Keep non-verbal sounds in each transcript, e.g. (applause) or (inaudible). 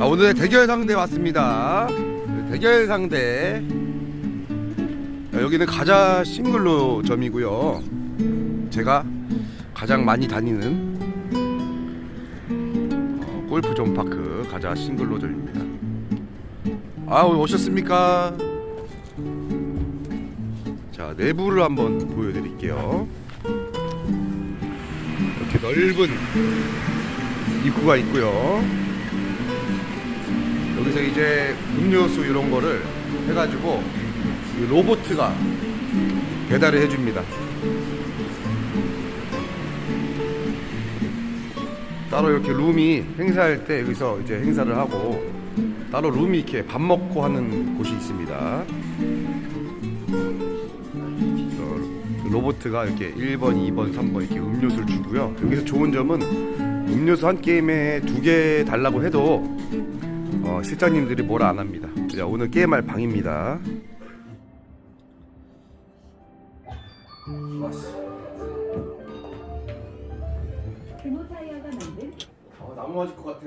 아, 오늘의 대결 상대 왔습니다. 대결 상대. 아, 여기는 가자 싱글로 점이고요. 제가 가장 많이 다니는 어, 골프 존 파크 가자 싱글로 점입니다. 아, 오셨습니까? 자, 내부를 한번 보여드릴게요. 이렇게 넓은 입구가 있고요. 여기서 이제 음료수 이런 거를 해가지고 이 로보트가 배달을 해줍니다. 따로 이렇게 룸이 행사할 때 여기서 이제 행사를 하고 따로 룸이 이렇게 밥 먹고 하는 곳이 있습니다. 그래서 로보트가 이렇게 1번, 2번, 3번 이렇게 음료수를 주고요. 여기서 좋은 점은 음료수 한 게임에 두 개 달라고 해도 어, 실장님들이 뭐라 안 합니다. 자, 오늘 게임할 방입니다. 나무 맞을 것 같아.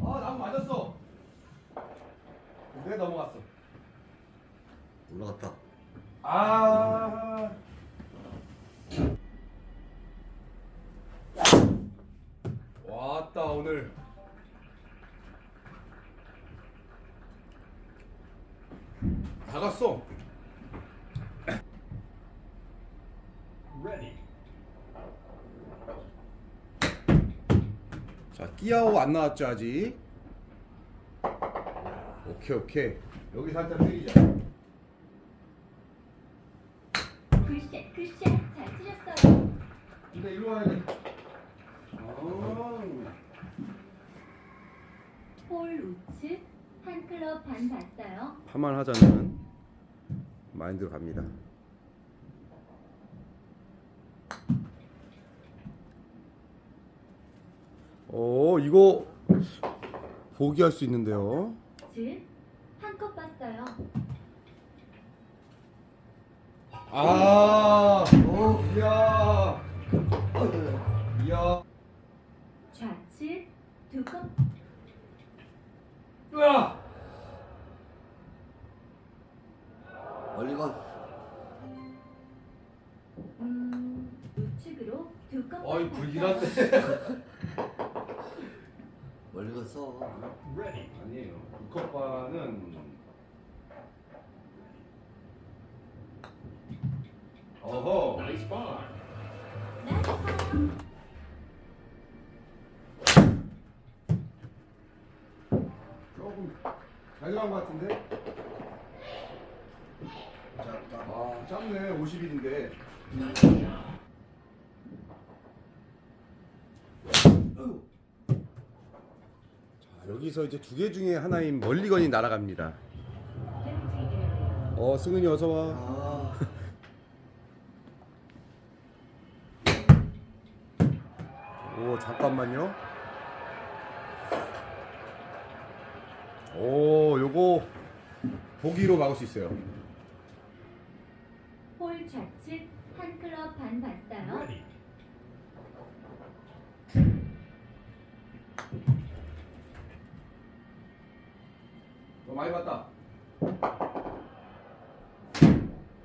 아, 나무 맞았어. 왜 넘어갔어? 올라갔다. 아. 왔다 오늘. 다 갔어. 자, 끼아오 안 나왔죠 아직. 오케이 오케이. 여기 살짝 때리자. 잘 치셨어요. 근데 일로 와야 돼. 아. 홀 우측 한 클럽 반 봤어요. 파만 하자는 마인드로 갑니다. 오 이거 포기할 수 있는데요. 즉한컵 봤어요. 아, 오, 이야, 이야, 좌측 두 컵. 으아, 어허. 나이스 파. 조금 잘 나온 것 같은데? 짧다. 아, 짧네. 50일인데. 자, 여기서 이제 두 개 중에 하나인 멀리건이 날아갑니다. 어, 승은이 어서 와. 아. 오, 잠깐만요. 오, 요거 보기로 막을 수 있어요. 홀 좌측 한 클럽 반 봤어요. 너 많이 봤다.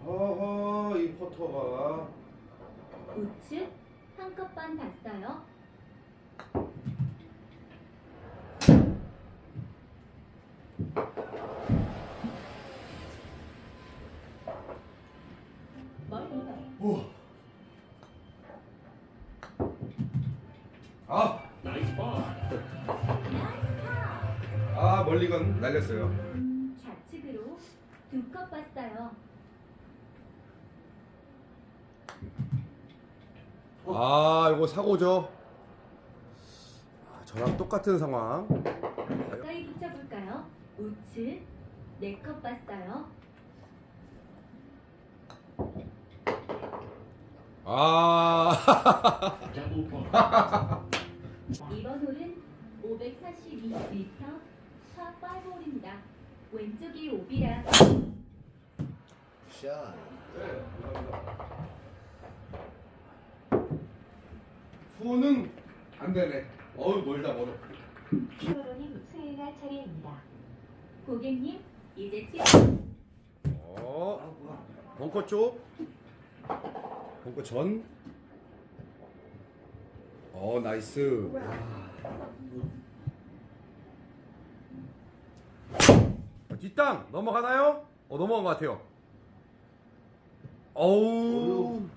어허, 이 포터가. 우측 한 컵 반 봤어요. 멀리건 오. 아, 아 멀리 건 날렸어요. 음, 좌측으로 두컵 봤어요. 아, 이거 사고죠. 아, 저랑 똑같은 상황. 우측 네컵 봤어요. 아, 이번 홀은 542m 파5홀입니다. 왼쪽이 오비라 샷. 네. 후는 안 되네. 어우 멀다 멀어. 프로님 수행할 차례입니다. 고객님, 이제 치 어, 아? 벙커 쪽. 벙커 전. 어, 나이스. 어, 뒷땅 넘어가나요? 어, 넘어간 것 같아요. 어우.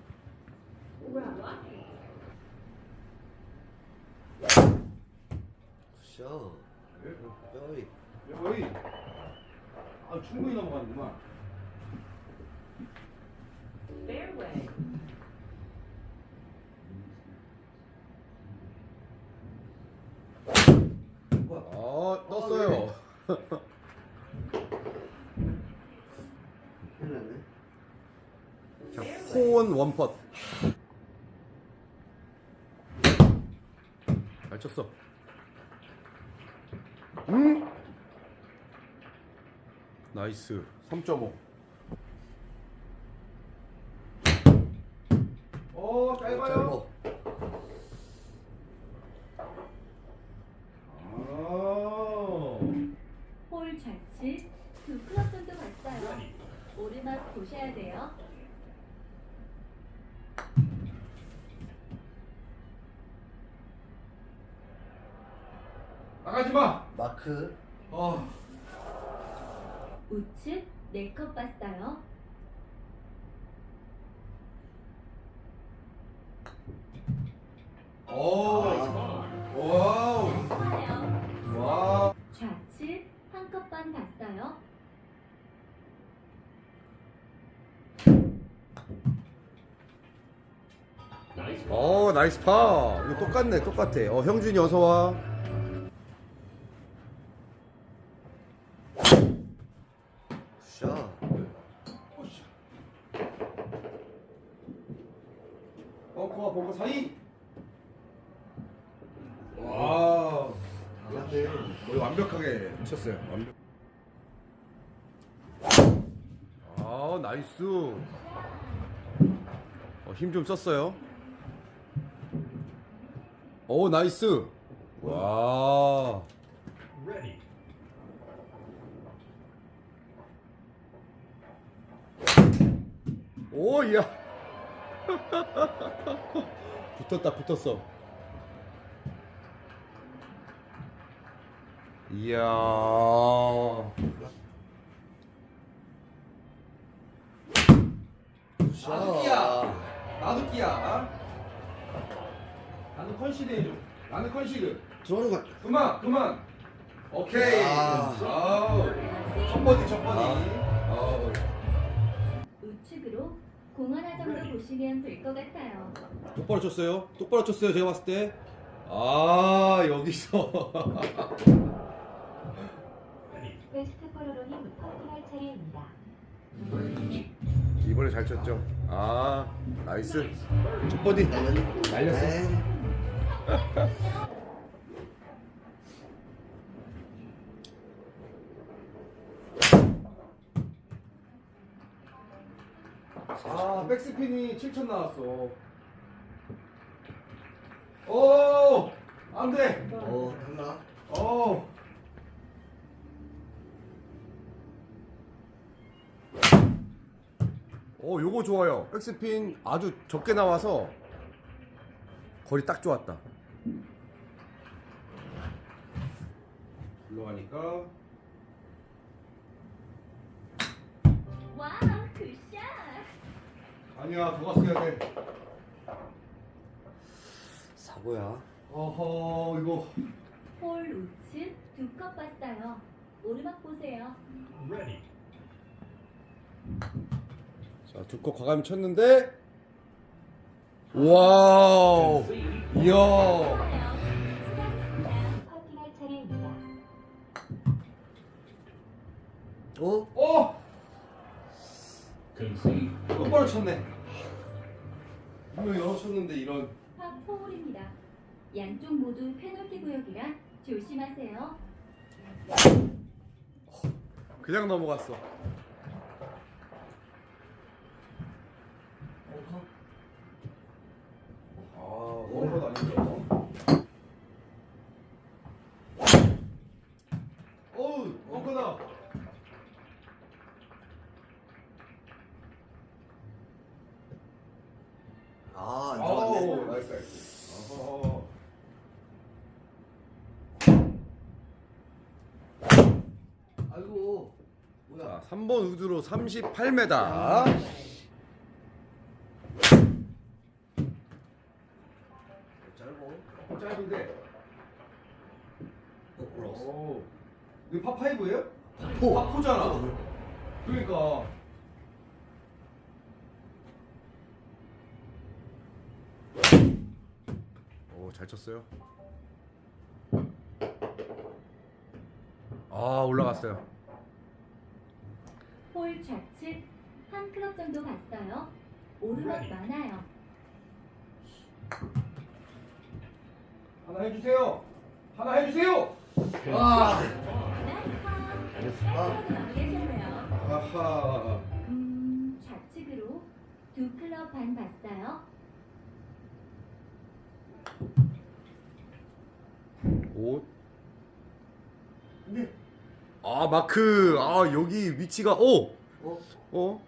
샷. 뼈이. 거의 아, 충분히 넘어가는구만. fairway. 어, 떴어요. 큰일 났네. 자, 포원 원퍼. 잘 쳤어. 음? 나이스. 3.5. 어, 짧아요. 아. 홀 좌측 두 클럽 정도 갔어요. 오르막 보셔야 돼요. 나가지 마. 마크. 어. 우측 네컵 봤어요. 오. 아. 와우. 좋아요. 와. 좌측 한컵반 봤어요. 어 나이스 파 이거 똑같네 똑같아 어 형준이 어서 와 샷. 벙커 사이. 와 잘한데. 거의 완벽하게 쳤어요. 완벽. 아 나이스. 어, 힘좀 썼어요. 오 나이스. 와 오야 (laughs) 붙었다 붙었어. 이야. 샷. 나도 끼야. 나도 끼야. 나는 컨시드 해줘 나는 컨시드 들어오는 거. 그만 그만. 오케이. 아. 첫 버디 첫 버디 아. 아우 우측으로 공 하나 정도 보시면 될 것 같아요. 똑바로 쳤어요? 똑바로 쳤어요 제가 봤을 때 아 여기서. (laughs) 웨스트 포로로님 퍼팅할 차례입니다. 이번에 잘 쳤죠? 아 나이스. 첫 버디. 날렸어 (laughs) (laughs) 네. 아 백스핀이 7천 나왔어 오 안돼 어, 탈락. 오 오, 요거 좋아요. 백스핀 아주 적게 나와서 거리 딱 좋았다. 올라가니까 와, 굿샷! 아니야, 더 갔어야 돼. 사고야. 어허, 이거 홀 우측 두컵 봤어요. 오르막 보세요. 자, 두컵 과감히 쳤는데 와우. 이야. 열어쳤네. 분명 열어쳤는데 이런. 아, 파포홀입니다. 양쪽 모두 페널티 구역이라 조심하세요. 그냥 넘어갔어. 아, 원컷 아닌데. 3번 우드로 38m. 짧고. 짧은데. 거꾸로. 오. 이거 파 5예요? 포. 파 4잖아. 그러니까. 오, 잘 쳤어요. 아, 올라갔어요. 홀 좌측 한 클럽 정도 갔어요. 오르막 많아요. 하나 해주세요. 하나 해주세요. 아. 나이스 깔끔하게 마무리하셨네요. 아하. 음, 좌측으로 두 클럽 반 봤어요. 오. 네. 아 마크. 아 여기 위치가 오. 어? 어.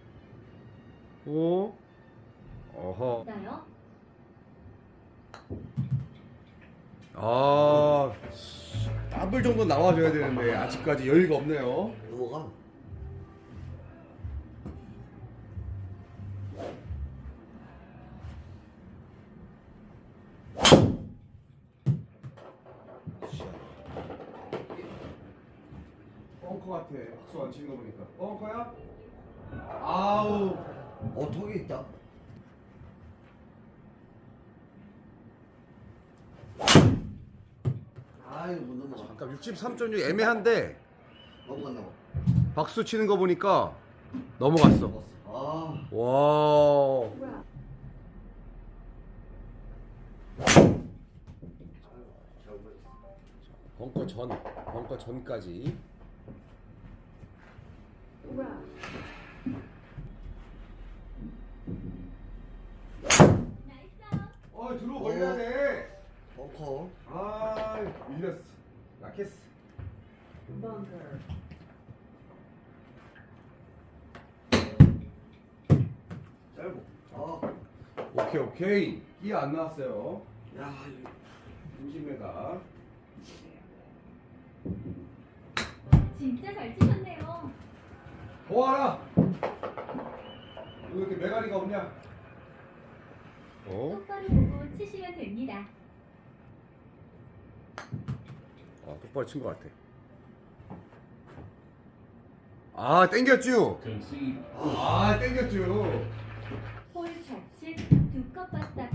오. 어허. 있어요. 아. 더블 정도 나와줘야 되는데 아직까지 여유가 없네요. 넘어가. 어, 턱이 있다. 아, 이거 못 넘어가. 잠깐 63.6 애매한데 넘어갔나 봐. 박수 치는 거 보니까 넘어갔어. 아. 와. 벙커 전, 벙커 전까지. 나이스. 어, 돼. 벙커. 아, 밀렸어. 약했어. 짧고. 아. 오케이, 오케이. 끼 안 나왔어요. 야. 30m. 진짜 잘 치셨네요. 더 와라. 왜 이렇게 메가리가 없냐? 어? 똑바로 보고 치시면 됩니다. 아, 똑바로 친 것 같아. 아, 땡겼죠? 아, 땡겼죠? 홀 좌측 두컵 봤다.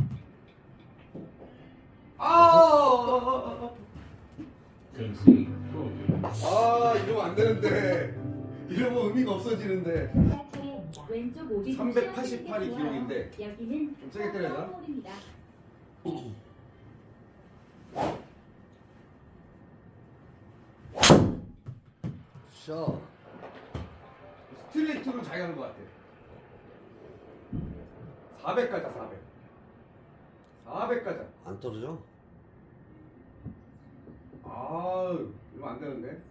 아! 아, 이러면 안 되는데. 이러면 의미가 없어지는데. 왼쪽 오비 388이 기록인데. 여기는 좀 세게 때려야 되나? 홀입니다. 샷. 스트레이트로 잘 가는 것 같아. 400 가자, 400. 400 가자. 안 떨어져? 아, 이러면 안 되는데.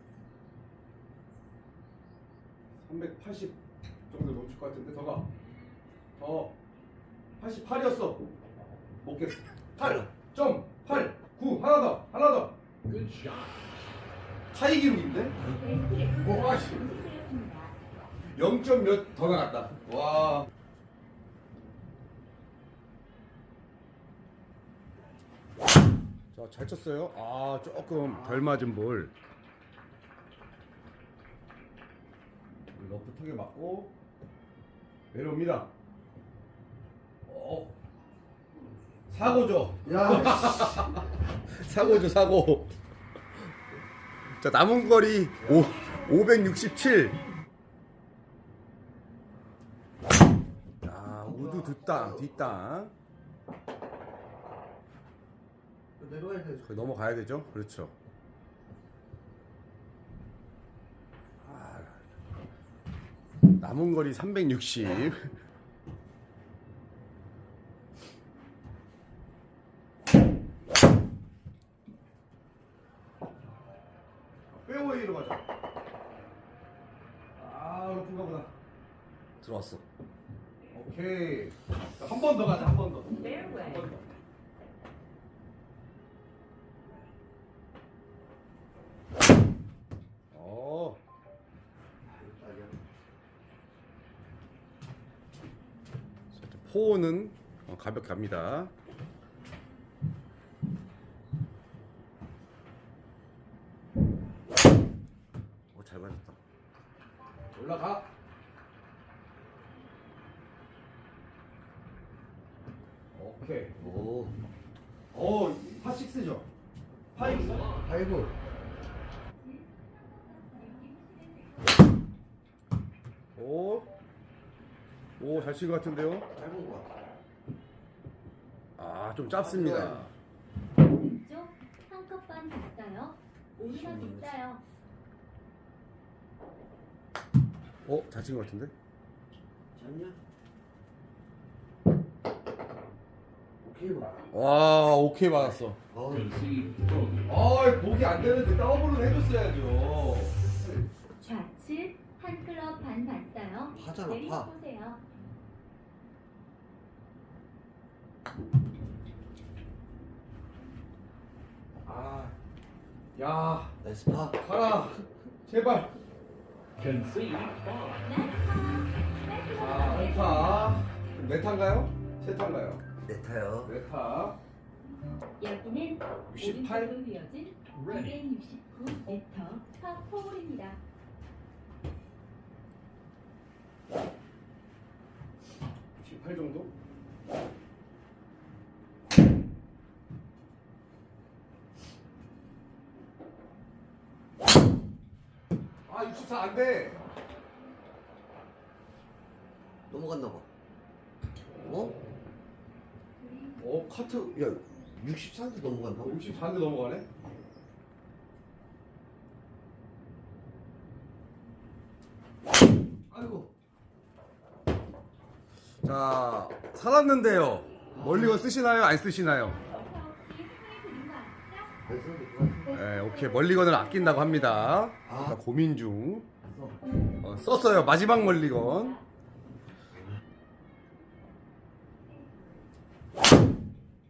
380 정도 넘칠 것 같은데, 더 가. 더. 88이었어. 못 깼어. 8. 점. 8. 9. 하나 더. 하나 더. 타이 기록인데? 베스트 레코드가 와, 씨. 검색되었습니다. 0점 몇 더 나갔다. 와. 자, 잘 쳤어요. 아, 조금 덜 맞은 볼. 러프 턱에 맞고 내려옵니다. 어. 사고죠. 야, (laughs) 사고죠, 사고. 자, 남은 거리 5, 567. 야, 우드 뒷땅, 뒷땅. 내려와야 돼. 넘어가야 되죠? 그렇죠. 남은 거리 360. 페어웨이로 가자. 아, 높은가 보다. 들어왔어. 오케이. 한 번 더 가자, 한 번 더. Fairway. 한 번 더. 어, 아니야. 포는 어, 가볍게 갑니다. 오, 잘 맞았다. 올라가. 오케이. 오, 어, 파6죠? 파이브. 아이고. 친것 같은데요? 짧은 거 같아. 아, 좀 짧습니다. 왼쪽 한컵반 비싸요. 오르막 비싸요. 어, 잘친것 같은데? 짧냐? 오케이 봐. 와, 오케이 받았어. 어, 아, 보기 안 되는데 더블은 해줬어야죠. 좌측 한 클럽 반 봤어요. 파잖아, 파. 보세요. 아, 야, 나이스 파. 가라, 제발. Concede 파. 자, 한타. 몇 타인가요? 세 타인가요? 네 타요. 네 타. 여기는 68? 오른쪽으로 이어진 269m 파4홀입니다. 18 정도? 아, 64안 돼. 넘어갔나 봐. 어? 어, 카트 야, 63도 넘어간다고? 64인데 넘어가네. 아이고. 자, 살았는데요. 멀리건 쓰시나요? 안 쓰시나요? 네, 오케이. 멀리건을 아낀다고 합니다. 아. 자, 고민 중. 어, 썼어요. 마지막 멀리건.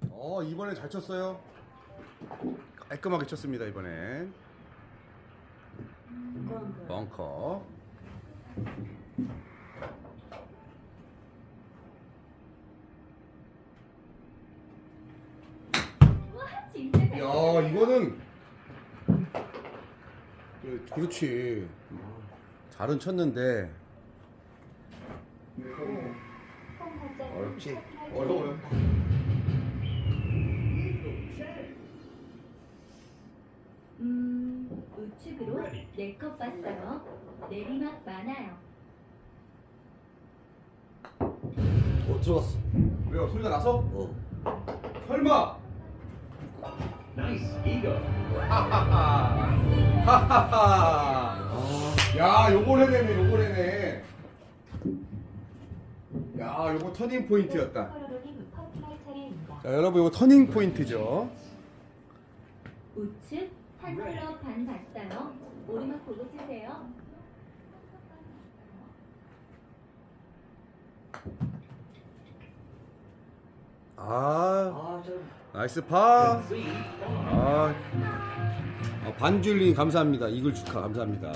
어, 이번에 잘 쳤어요. 깔끔하게 쳤습니다, 이번엔. 벙커. 와 진짜 이거는. 그, 그렇지. 잘은 쳤는데. 어렵지? 어려워요. 음, 우측으로 네컵 봤어요. 내리막 많아요. 어, 들어갔어. 왜요? 소리가 나서? 어. 설마! Ego. 하하하. 하하하. 아, 야, 요걸 해내네, 요걸 해내. 야, 요거 터닝 포인트였다. 자, 여러분, 요거 터닝 포인트죠. 우측 한 클럽 반 봤어요. 오르막 보고 치세요. 아, 아, 짧 나이스 파. 아, 어, 반줄리 감사합니다. 이글 축하 감사합니다.